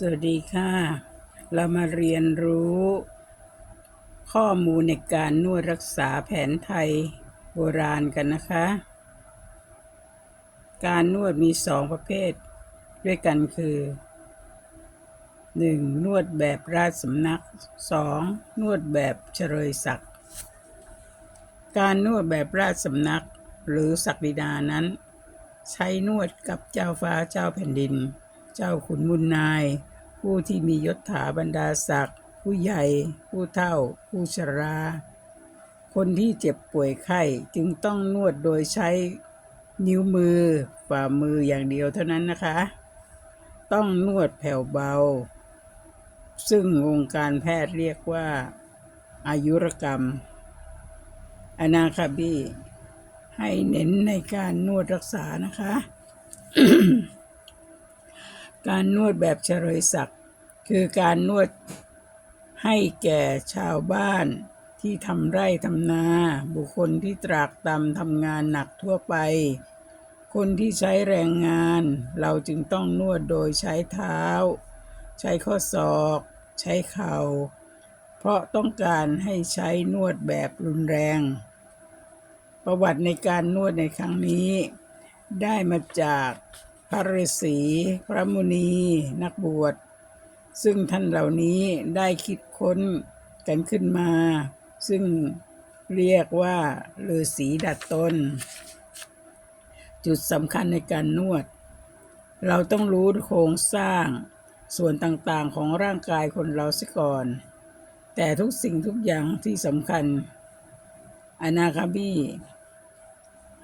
สวัสดีค่ะ เรามาเรียนรู้ ข้อมูลในการนวดรักษาแผนไทยโบราณกันนะคะ การนวดมีสองประเภท ด้วยกันคือ 1. นวดแบบราชสำนัก 2. นวดแบบเฉลยศักดิ์การนวดแบบราชสำนักหรือศักดินานั้น ใช้นวดกับเจ้าฟ้าเจ้าแผ่นดินเจ้าขุนมุนนาย ผู้ที่มียศถาบรรดาศักดิ์ผู้ใหญ่ ผู้เฒ่า ผู้ชรา คนที่เจ็บป่วยไข้จึงต้องนวดโดยใช้นิ้วมือฝ่ามืออย่างเดียวเท่านั้นนะคะ ต้องนวดแผ่วเบา ซึ่งวงการแพทย์เรียกว่า อายุรกรรม อนาคาบีให้เน้นในการนวดรักษานะคะ การนวดแบบเฉลยศักดิ์คือการนวดให้แก่ชาวบ้านที่ทำไร่ทำนา บุคคลที่ตรากตำทำงานหนักทั่วไป คนที่ใช้แรงงาน เราจึงต้องนวดโดยใช้เท้า ใช้ข้อศอก ใช้เข่า เพราะต้องการให้ใช้นวดแบบรุนแรง ประวัติในการนวดในครั้งนี้ ได้มาจาก พระฤาษีพระมุนี นักบวช ซึ่งท่านเหล่านี้ได้คิดค้นกันขึ้นมา ซึ่งเรียกว่าฤาษีดัดตน จุดสำคัญในการนวด เราต้องรู้โครงสร้างส่วนต่างๆของร่างกายคนเราซะก่อน แต่ทุกสิ่งทุกอย่างที่สำคัญ อนาคาบี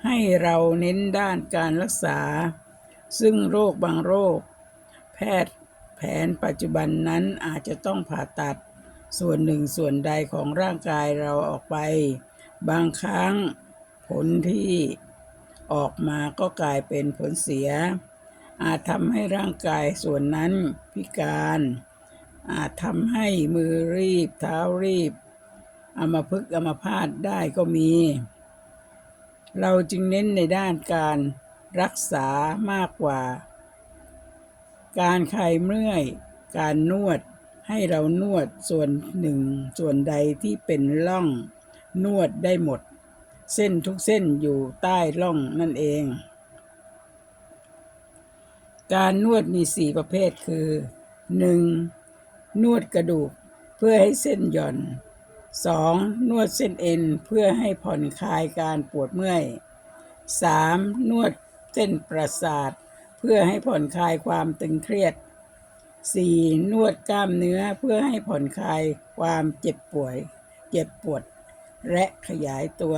ให้เราเน้นด้านการรักษา ซึ่งโรคบางโรค แพทย์แผนปัจจุบันนั้นอาจจะต้องผ่าตัดส่วนหนึ่งส่วนใดของร่างกายเราออกไป บางครั้งผลที่ออกมาก็กลายเป็นผลเสีย อาจทำให้ร่างกายส่วนนั้นพิการ อาจทำให้มือรีบเท้ารีบอามาพึกอามาพาดได้ก็มี เราจึงเน้นในด้านการ รักษามากกว่า การคลายเมื่อย การนวดให้เรานวดส่วนหนึ่ง ส่วนใดที่เป็นร่องนวดได้หมด เส้นทุกเส้นอยู่ใต้ร่องนั่นเอง การนวดมีสี่ประเภทคือ 1. นวดกระดูกเพื่อให้เส้นหย่อน 2. นวดเส้นเอ็นเพื่อให้ผ่อนคลายการปวดเมื่อย 3. นวด เส้นประสาท เพื่อให้ผ่อนคลายความตึงเครียด 4. นวดกล้ามเนื้อเพื่อให้ผ่อนคลายความเจ็บป่วย เจ็บปวด และขยายตัว